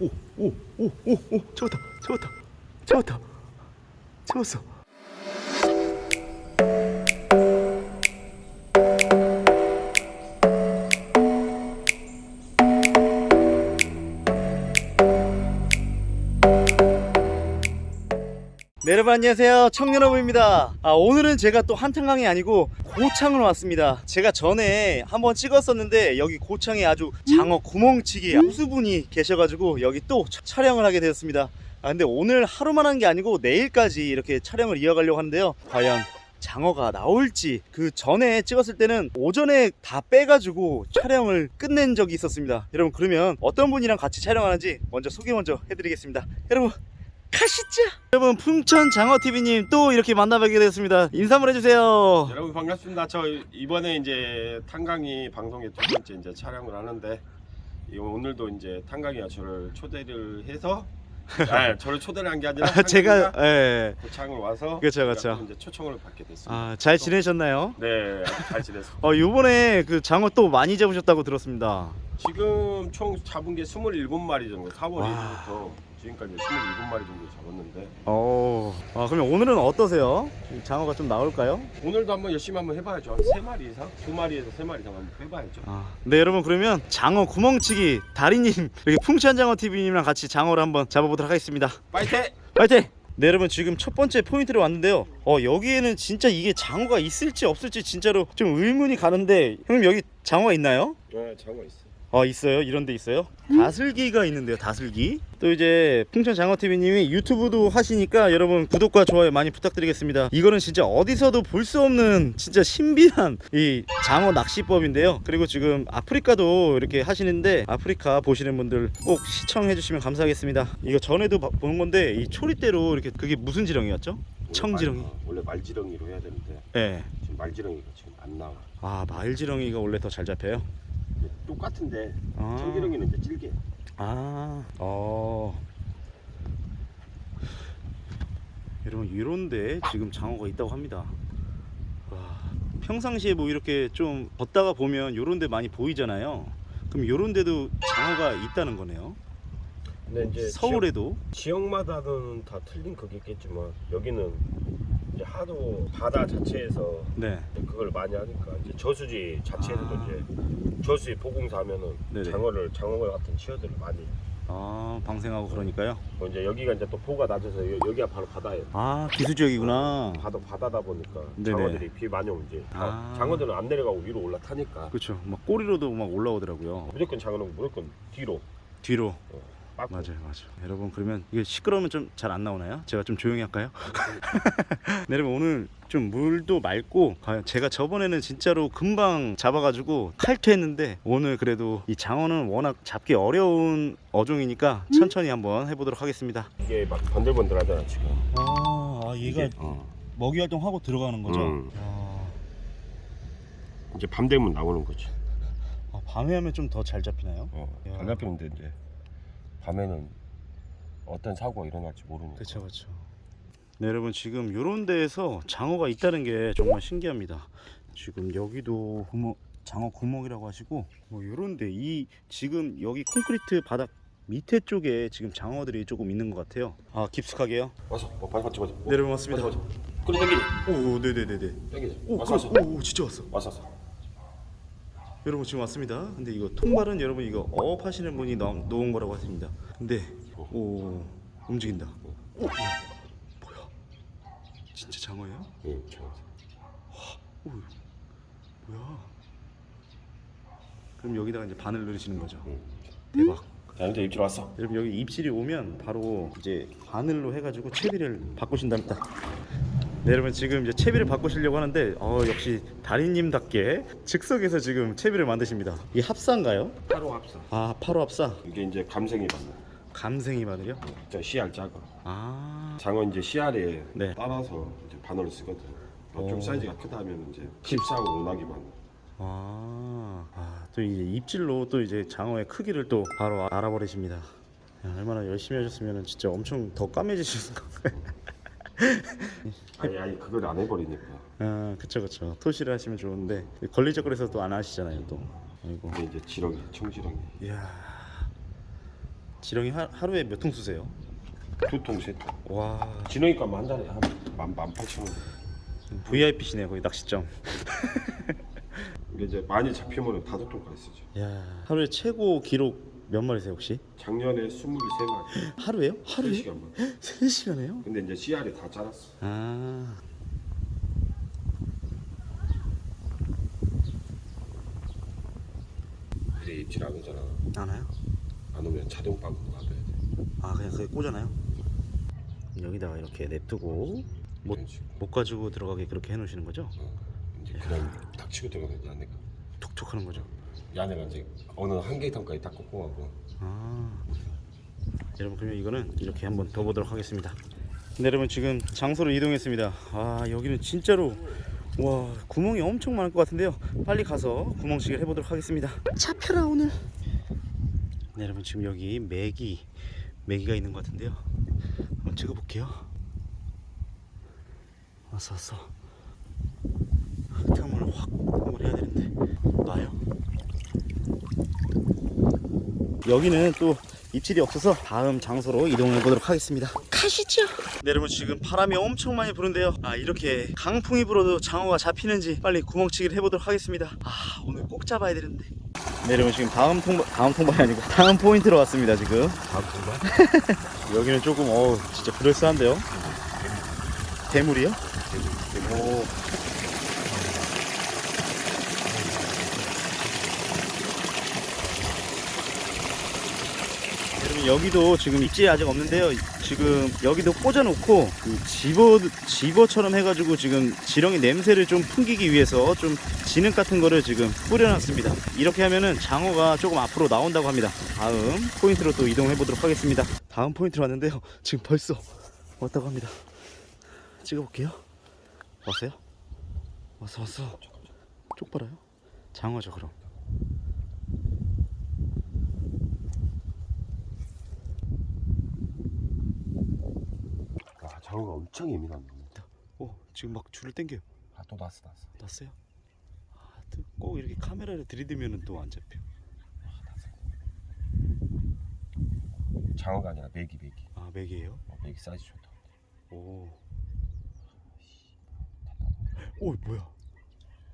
오, 오, 오, 오, 오, 잡았다, 잡았다, 잡았다, 잡았어. 네, 여러분 안녕하세요 청년어부입니다 아, 오늘은 제가 또 한탄강이 아니고 고창으로 왔습니다. 제가 전에 한번 찍었었는데 여기 고창에 아주 장어 구멍치기 우수분이 계셔가지고 여기 또 차- 촬영을 하게 되었습니다. 아, 근데 오늘 하루만 한 게 아니고 내일까지 이렇게 촬영을 이어가려고 하는데요. 과연 장어가 나올지 그 전에 찍었을 때는 오전에 다 빼가지고 촬영을 끝낸 적이 있었습니다. 여러분 그러면 어떤 분이랑 같이 촬영하는지 먼저 소개 먼저 해드리겠습니다. 여러분 가시죠. 여러분 풍천 장어 TV님 또 이렇게 만나뵙게 되었습니다. 인사 한번 해주세요. 여러분 반갑습니다. 저 이번에 이제 탄강이 방송의 두 번째 이제 촬영을 하는데 이 오늘도 이제 탄강이가 저를 초대를 해서 아, 저를 초대를 한 게 아니라 아, 제가 탄강이가 예. 고창을 와서 그쵸, 제가 그쵸. 또 이제 초청을 받게 됐습니다. 아, 잘 지내셨나요? 네, 아주 잘 지냈습니다. 어, 요번에 그 장어 또 많이 잡으셨다고 들었습니다. 지금 총 잡은 게 27마리 정도 4월 와. 1일부터 지금까지 27마리 정도 잡았는데 어. 아, 그러면 오늘은 어떠세요? 장어가 좀 나올까요? 오늘도 한번 열심히 한번 해봐야죠. 한 3마리 이상? 2마리에서 3마리 이상 한번 해봐야죠. 아, 네 여러분 그러면 장어 구멍치기 다리님 이렇게 풍천 장어 TV님이랑 같이 장어를 한번 잡아보도록 하겠습니다. 파이팅! 파이팅! 네 여러분 지금 첫 번째 포인트로 왔는데요 어 여기에는 진짜 이게 장어가 있을지 없을지 진짜로 좀 의문이 가는데 형님 여기 장어가 있나요? 네, 장어 있어. 아 있어요 이런 데 있어요 다슬기가 있는데요 다슬기 또 이제 풍천 장어TV님이 유튜브도 하시니까 여러분 구독과 좋아요 많이 부탁드리겠습니다 이거는 진짜 어디서도 볼 수 없는 진짜 신비한 이 장어 낚시법인데요 그리고 지금 아프리카도 이렇게 하시는데 아프리카 보시는 분들 꼭 시청해 주시면 감사하겠습니다 이거 전에도 봐- 본 건데 이 초리대로 이렇게 그게 무슨 지렁이였죠? 청지렁이. 원래, 말- 어, 원래 말지렁이로 해야 되는데 예. 지금 말지렁이가 지금 안 나와. 아 마을지렁이가 원래 더 잘 잡혀요? 똑같은데 아. 청지렁이는 이제 질게. 아, 어. 여러분 이런데 지금 장어가 있다고 합니다. 와, 평상시에 뭐 이렇게 좀 걷다가 보면 이런데 많이 보이잖아요. 그럼 이런데도 장어가 있다는 거네요. 근데 이제 서울에도 지역, 마다는 다 틀린 그겠겠지만 여기는 이제 하도 바다 자체에서 네, 그걸 많이 하니까 이제 저수지 자체에서도 아. 이제 저수지 보공사 하면은 네네. 장어를 장어 같은 치어들을 많이. 아 방생하고 그러니까요. 뭐 이제 여기가 이제 또 포가 낮아서 여, 여기가 바로 바다예요. 아 기수 지역이구나. 바다 바다다 보니까 네네. 장어들이 비 많이 이제 다 아. 장어들은 안 내려가고 위로 올라타니까 그렇죠. 막 꼬리로도 막 올라오더라고요. 무조건 장어는 무조건 뒤로 뒤로. 빠꾸. 맞아요, 맞아요. 여러분 그러면 이게 시끄러우면 좀 잘 안 나오나요? 제가 좀 조용히 할까요? 네, 여러분 오늘 좀 물도 맑고 과연 제가 저번에는 진짜로 금방 잡아가지고 칼퇴했는데 오늘 그래도 이 장어는 워낙 잡기 어려운 어종이니까 천천히 한번 해보도록 하겠습니다. 이게 막 번들번들하잖아 지금. 아, 아 이게 어. 먹이 활동하고 들어가는 거죠? 음. 아, 이제 밤 되면 나오는 거지. 아, 밤에 하면 좀 더 잘 잡히나요? 어, 야. 안 잡히는데 이제 밤에는 어떤 사고가 일어날지 모르니까. 그렇죠, 그렇죠. 네, 여러분 지금 이런 데에서 장어가 있다는 게 정말 신기합니다. 지금 여기도 구멍, 장어 구멍이라고 하시고 뭐 이런 데 이 지금 여기 콘크리트 바닥 밑에 쪽에 지금 장어들이 조금 있는 것 같아요. 아 깊숙하게요? 와서 뭐 맞아 맞아 맞아. 네, 여러분 맞습니다. 맞아 맞아. 그래 당기지. 오, 네, 네, 네, 네. 당기지. 오, 왔어 왔어. 오, 진짜 왔어. 왔어 왔어. 여러분 지금 왔습니다. 근데 이거 통발은 여러분 이거 어업 하시는 분이 넣, 놓은 거라고 하십니다. 근데 오 움직인다. 오, 뭐야? 진짜 장어예요? 응. 저. 오, 뭐야? 그럼 여기다가 이제 바늘 누르시는 거죠. 응. 대박. 자 이제 입질 왔어. 여러분 여기 입질이 오면 바로 이제 바늘로 해가지고 채비를 바꾸신답니다. 네, 여러분 지금 이제 채비를 바꾸시려고 하는데 어 역시 달인님답게 즉석에서 지금 채비를 만드십니다. 이 합사인가요? 하루 합사. 아 8호 합사. 이게 이제 감생이 받는. 감생이 바늘이요? 저 씨알 작아. 아 장어 이제 씨알에 네. 따라서 이제 바늘을 쓰거든. 어, 좀 오. 사이즈가 크다 하면 이제 14호 오나기 바늘. 아, 아, 또 이제 입질로 또 이제 장어의 크기를 또 바로 아- 알아버리십니다. 야, 얼마나 열심히 하셨으면 진짜 엄청 더 까매지셨을 거예요. 아니 아니 그걸 안 해버리니까. 아, 그쵸 그쵸. 토시를 하시면 좋은데 걸리적거려서 또 안 하시잖아요 또. 아이고. 이게 이제 지렁이, 청지렁이. 이야. 지렁이 하, 하루에 몇 통 쓰세요? 두 통, 세 통. 와 진호니까 한 달에 한만 팔천 원. VIP시네요 거의 낚시점. 이게 이제 많이 잡히면 다섯 통까지 쓰죠. 야 하루에 최고 기록 몇 마리세요 혹시? 작년에 23마리. 하루에요? 하루에? 3시간만. 3시간에요? 근데 이제 씨알이 다 자랐어. 아 이제 입질 안 오잖아. 나나요? 안 오면 자동 빵으로 놔둬야 돼. 아 그냥 그게 꽂아나요? 여기다가 이렇게 냅두고 못, 이런 식으로. 못 가지고 들어가게 그렇게 해놓으시는 거죠? 어, 이제 그냥 닥치고 들어가면 야네가. 톡톡하는 거죠? 야네가 이제 어느 한계점까지 딱 꺾어가고. 아. 여러분 그러면 이거는 이렇게 한번 더 보도록 하겠습니다. 네 여러분 지금 장소로 이동했습니다. 아 여기는 진짜로 와 구멍이 엄청 많을 것 같은데요. 빨리 가서 구멍치기를 해보도록 하겠습니다. 잡혀라 오늘. 네 여러분 지금 여기 메기 메기가 있는 것 같은데요. 한번 찍어볼게요. 왔어 왔어 틈을 확 한번 해야 되는데. 놔요 여기는 또 입질이 없어서 다음 장소로 이동해 보도록 하겠습니다. 가시죠. 네, 여러분 지금 바람이 엄청 많이 부는데요. 아 이렇게 강풍이 불어도 장어가 잡히는지 빨리 구멍치기를 해보도록 하겠습니다. 아 오늘 꼭 잡아야 되는데. 네, 여러분 지금 다음 통 다음 통방이 아니고 다음 포인트로 왔습니다. 지금 다음 정말? 여기는 조금 어 진짜 그럴싸한데요. 대물이요? 오. 여기도 지금 입질이 아직 없는데요. 지금 여기도 꽂아놓고 그 집어 집어처럼 해가지고 지금 지렁이 냄새를 좀 풍기기 위해서 좀 진흙 같은 거를 지금 뿌려놨습니다. 이렇게 하면은 장어가 조금 앞으로 나온다고 합니다. 다음 포인트로 또 이동해 보도록 하겠습니다. 다음 포인트로 왔는데요. 지금 벌써 왔다고 합니다. 찍어볼게요. 왔어요? 왔어 왔어. 쪽 봐라요. 장어죠 그럼. 장어가 엄청 예민하네. 오 지금 막 줄을 당겨요. 아또 났어 났어. 났어요? 아, 또꼭 이렇게 카메라를 들이대면은 또 안 잡혀. 장어가 아니라 메기 메기. 아 맥이에요? 어, 메기 사이즈 좋다. 오. 오 뭐야?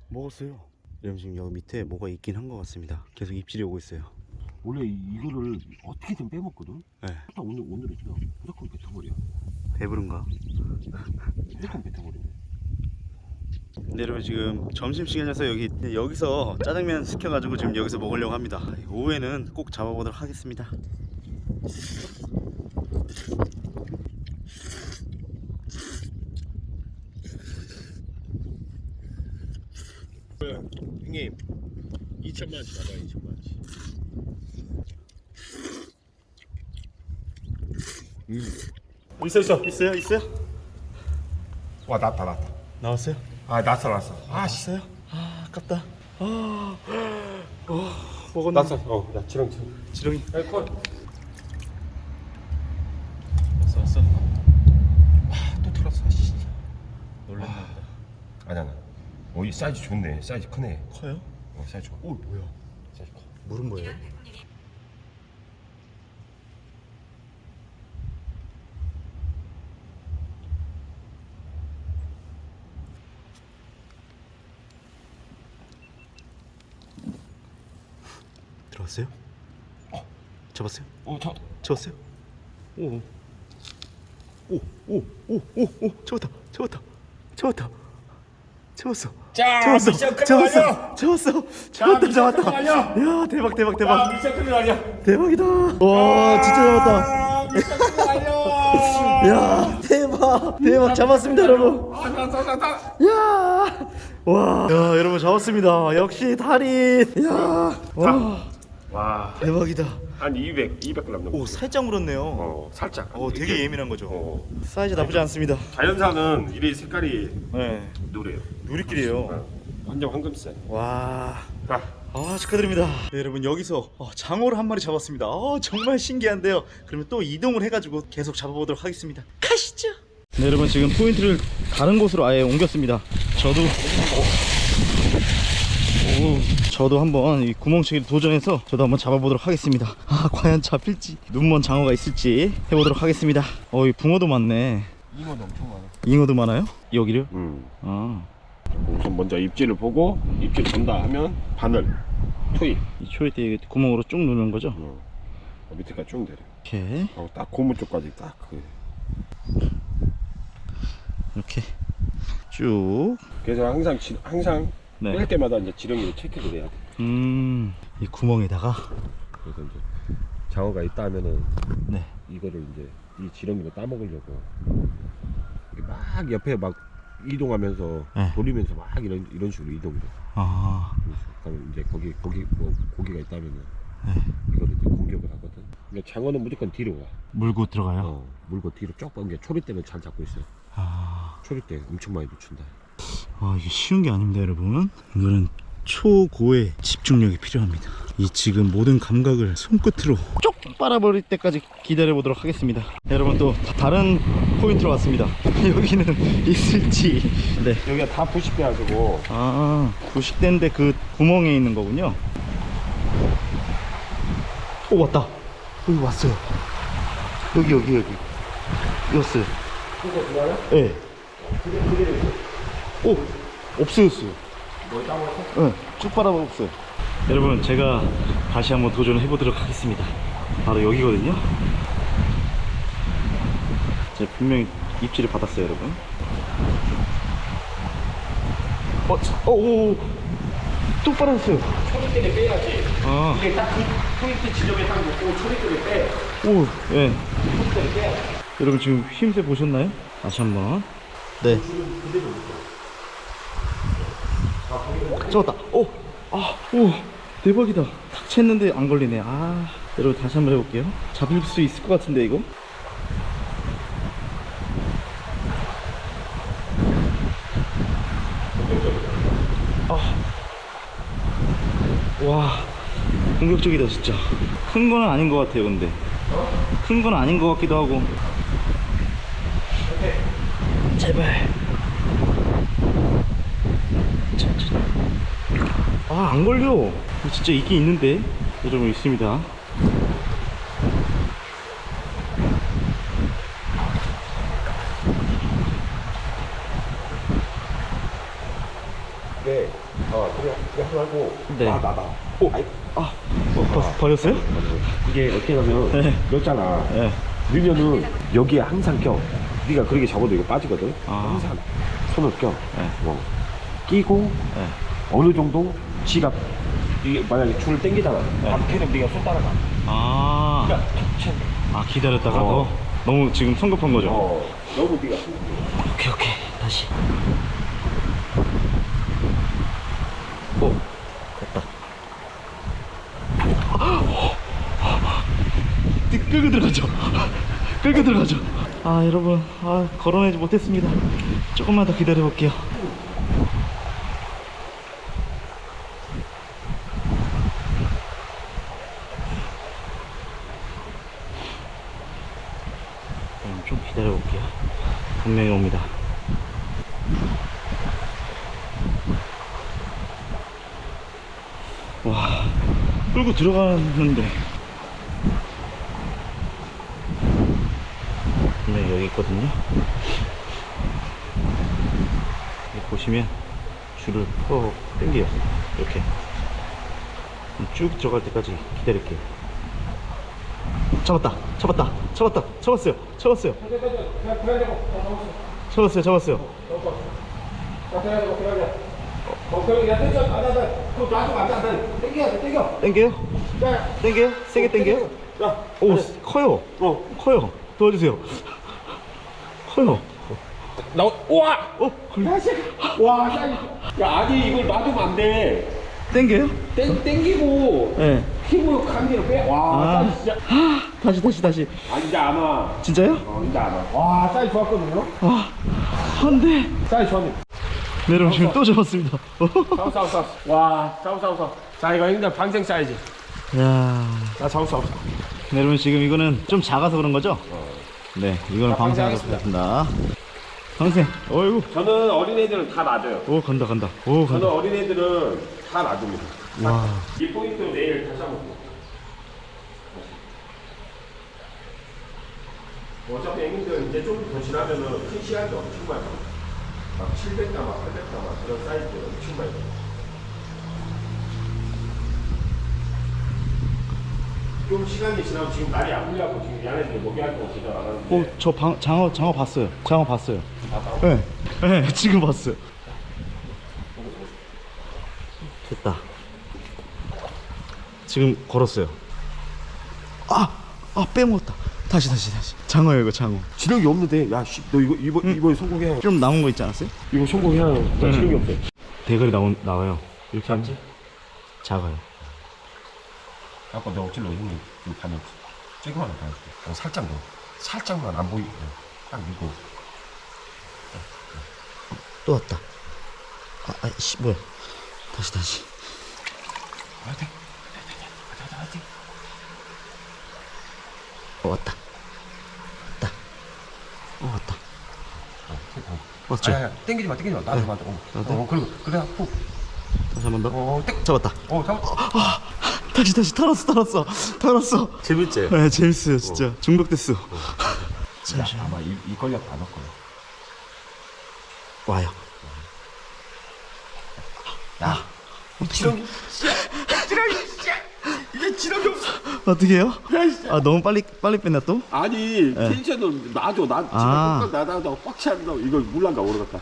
먹었어요. 여러분 지금 여기 밑에 뭐가 있긴 한 것 같습니다. 계속 입질이 오고 있어요. 원래 이- 이거를 어떻게든 빼먹거든. 네. 딱 오늘 오늘은 그냥 무조건 뱉어버려. 배부른가? 무조건 뱉어버리네. 네, 여러분 지금 점심 시간이라서 여기 여기서 짜장면 시켜가지고 지금 여기서 먹으려고 합니다. 오후에는 꼭 잡아보도록 하겠습니다. 형님 2천만 원치 받아요 2천만 원치. 있어 있어 있어요 있어요? 와 났다 났다. 나왔어요? 아 났어 났어. 아 씨. 있어요? 아 아깝다. 아, 어, 먹었나? 났어. 어, 야 지렁 지렁. 지렁이. 아이 콜. 왔어 왔어. 또 털었어. 씨. 놀랐나 보다. 아니야 나. 어이 사이즈 좋네. 사이즈 크네. 커요? 어 사이즈 좋아. 오 뭐야? 사이즈 커. 물은 뭐예요? 들어왔어요? 어. 잡았어요? 어 저. 잡았어요? 오. 오, 오, 오, 오, 오, 잡았다, 잡았다, 잡았다, 잡았어. 자 잡았어, 미션 클리어 잡았어, 완료. 잡았어, 잡았다, 미션 잡았다. 완료. 야, 대박, 대박, 대박, 아 미션 클리어 완료. 대박이다. 와, 진짜 잡았다. 아, 미션 클리어 완료. 야, 대박, 대박, 잡았습니다, 여러분. 아, 났어 났어. 야, 와, 야, 여러분 잡았습니다. 역시 달인. 야, 와, 와. 대박이다. 한 200, 200g 넘어. 오, 살짝 물었네요. 어, 살짝. 어, 되게 예민한 거죠. 어. 사이즈 나쁘지 않습니다. 자연산은 이래 색깔이 네, 노래요. 누리끼리요. 어. 완전 황금색. 와. 자, 아 축하드립니다 네, 여러분 여기서 어, 장어를 한 마리 잡았습니다 어, 정말 신기한데요 그러면 또 이동을 해가지고 계속 잡아보도록 하겠습니다 가시죠 네 여러분 지금 포인트를 다른 곳으로 아예 옮겼습니다 저도 저도 한번 이 구멍치기를 도전해서 저도 한번 잡아보도록 하겠습니다. 아, 과연 잡힐지, 눈먼 장어가 있을지 해보도록 하겠습니다. 어, 이 붕어도 많네. 잉어도 엄청 많아. 잉어도 많아요? 여기요? 음. 아, 우선 먼저 입질을 보고 입질 본다 하면 바늘 투입. 이 초리 때 구멍으로 쭉 누르는 거죠? 어. 밑에가 쭉 내려. 이렇게, 하고 딱 고무 쪽까지 딱 그. 이렇게 쭉. 그래서 항상 지, 항상 네. 뺄 때마다 이제 지렁이를 체크를 해야 돼. 음, 이 구멍에다가, 그래서 이제 장어가 있다 하면은 네. 이거를 이제 이 지렁이를 따먹으려고 이렇게 막 옆에 막 이동하면서 네. 돌리면서 막 이런 이런 식으로 이동돼. 아, 그럼 이제 거기 거기 뭐 고기가 있다면은 네. 이거를 이제 공격을 하거든. 근데 장어는 무조건 뒤로 와. 물고 들어가요? 어, 물고 뒤로 쭉 뻗는 게 초리 때는 잘 잡고 있어 요. 아, 초리 때 엄청 많이 놓친다. 아, 이게 쉬운 게 아닙니다, 여러분. 이거는 초고의 집중력이 필요합니다. 이 지금 모든 감각을 손끝으로 쪽 빨아버릴 때까지 기다려 보도록 하겠습니다. 여러분 또 다른 포인트로 왔습니다. 여기는 있을지. 네. 여기가 다 부식돼 가지고 아, 부식된데 그 구멍에 있는 거군요. 오, 왔다. 여기 왔어요. 여기, 여기, 여기. 왔어요. 예. 오, 없어졌어요. 네, 쭉 빨아먹었어요. 여러분, 제가 다시 한번 도전을 해보도록 하겠습니다. 바로 여기거든요. 제가 분명히 입질을 받았어요, 여러분. 어, 자, 어, 오, 오, 또 빨았어요. 초리 때는 빼야지. 아, 이게 딱그 포인트 지점에 딱 놓고 초리 때를 빼. 오, 예. 초리 때를 빼야 돼. 여러분 지금 힘세 보셨나요? 다시 한번. 네. 잡았다. 오, 아, 오, 대박이다. 탁 챘는데 안 걸리네. 아, 여러분 다시 한번 해볼게요. 잡힐 수 있을 것 같은데 이거? 아, 와, 공격적이다 진짜. 큰 거는 아닌 것 같아요, 근데. 큰 건 아닌 것 같기도 하고. 제발. 자, 자. 아, 안 걸려. 진짜 있긴 있는데. 여러분, 있습니다. 네. 어, 그래. 그래 하고. 네. 나, 나, 나. 오, 아이, 아, 어, 버, 버렸어요? 이게 어떻게 하면 네. 넣잖아. 네. 넣으면은 여기에 항상 껴. 네가 그렇게 잡아도 이거 빠지거든. 아. 항상 손을 껴. 네. 어. 끼고 네. 어느 정도 지가 이게 만약에 줄을 당기잖아. 바로 걔는 네가 손 따라가. 아, 그러니까 쳐. 아, 기다렸다가 어. 더 너무 지금 성급한 거죠? 어. 너무 네가 오케이, 오케이. 다시. 오, 됐다. 끌고 들어가죠. 끌고 들어가죠. 아, 여러분. 아, 걸어내지 못했습니다. 조금만 더 기다려 볼게요. 음, 좀 기다려 볼게요. 분명히 옵니다. 와, 끌고 들어가는데. 분명히 여기 있거든요. 보시면 줄을 퍽 당겨요. 이렇게. 쭉 들어갈 때까지 기다릴게요. 잡았다, 잡았다, 잡았다, 잡았어요, 잡았어요. 잡았어요, 잡았어요. 어, 그럼 야, 땡겨. 아, 나, 나, 그거 놔두면 안 돼, 안 돼. 땡겨야 돼, 땡겨. 땡겨요? 야, 땡겨요? 세게 땡겨요? 야, 오, 커요. 어, 커요. 도와주세요. 커요. 나, 우와! 어, 걸려. 야, 씨. 와, 야, 이- 야, 아니, 이걸 놔두면 안 돼. 땡겨요? 땡, 땡기고, 네. 피부 감기를 빼. 와, 아. 아. 진짜. 다시, 다시, 다시. 아, 이제 안 와. 진짜요? 어, 이제 안 와. 와, 사이즈 좋았거든요? 아, 안 돼. 사이즈 좋았네. 네, 여러분, 지금 또 잡았습니다. 사우, 사우, 사우. 와, 사우, 사우, 사우. 자, 이거 형들 방생 사이즈. 야 자, 사우, 사우, 사우. 네, 여러분, 지금 이거는 좀 작아서 그런 거죠? 네, 이거는 자, 방생하겠습니다. 방생. 어이구. 저는 어린애들은 다 놔줘요. 오, 간다, 간다. 오, 저는 간다. 어린애들은 다 놔둡니다. 와. 이 포인트 내일 다시 한번 보. 어차피 형님들 이제 좀 더 지나면은 큰 시간이 엄청 많이 나요. 막 700가마, 800가마 그런 사이즈 엄청 많이. 좀 시간이 지나면 지금 날이 안 풀려고 지금 먹이할 거 제대로 안 하는데 어, 저 방, 장어 장어 봤어요. 장어 봤어요. 네. 네, 지금 봤어요. 됐다. 지금 걸었어요. 아, 아 빼먹었다. 다시 다시 다시. 장어요 이거 장어. 지력이 없는데 야 너 이거 이번 이번에 성공해 좀 남은 거 있지 않았어요? 이거 성공해야 나 지력이 없어 대가리 나온 나와요. 이렇게 맞지? 작아요. 아까 내가 어찔러 형님 이거 반이 조금만 더 봐줄게 어, 살짝 넣어 살짝만 안 보이게 딱 이거 또 왔다. 아, 아씨 뭐야? 다시 다시. 화이팅 어, 왔다. 왔다. 어 왔다. 어, 왔죠? 아야 땡기지 마 땡기지 마 나도 맞아 어, 나도? 어 그리고 그래 푹 다시 한 번 더. 어, 땡. 잡았다. 어, 잠 다시 다시 털었어 털었어 털었어. 재밌지? 네 재밌어요 진짜 중독됐어. 야, 아마 이, 이 걸려 안올 거야. 와요. 야, 지렁이. 지렁이. 지렁이 없어. 어떻게 해요? 아 너무 빨리 빨리 뺐나 또? 아니, 텐션은 놔줘. 나 지금 아. 나나나 꽉 차는다. 이거 물란가 모르겠다.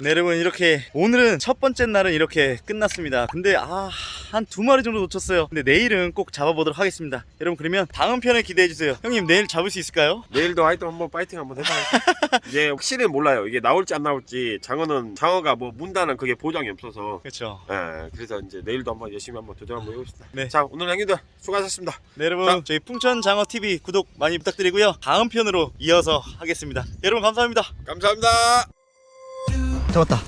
네 여러분 이렇게 오늘은 첫 번째 날은 이렇게 끝났습니다 근데 아 한 두 마리 정도 놓쳤어요 근데 내일은 꼭 잡아보도록 하겠습니다 여러분 그러면 다음 편을 기대해주세요 형님 내일 잡을 수 있을까요? 내일도 하여튼 한번 파이팅 한번 해봐요. 이제 확실히 몰라요. 이게 나올지 안 나올지. 장어는 장어가 뭐 문다는 그게 보장이 없어서. 그렇죠 예, 그래서 이제 내일도 한번 열심히 한번 도전 한번 해봅시다. 네. 자, 오늘 형님들 수고하셨습니다. 네 여러분 자. 저희 풍천장어TV 구독 많이 부탁드리고요 다음 편으로 이어서 하겠습니다 여러분 감사합니다 감사합니다. 잡았다.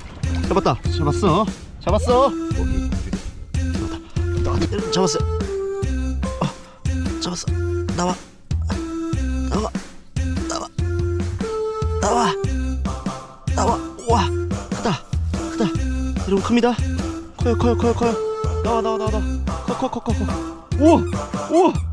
잡았다. 잡았어. 잡았어. 잡았다 잡았어. 어, 잡았어. 나와. 나와. 나와. 나와. 나와. 와. 크다. 크다. 여러분 큽니다. 커요 커요 커요 커요. 나와 나와 나와 나와. 커커커커커. 우와. 우와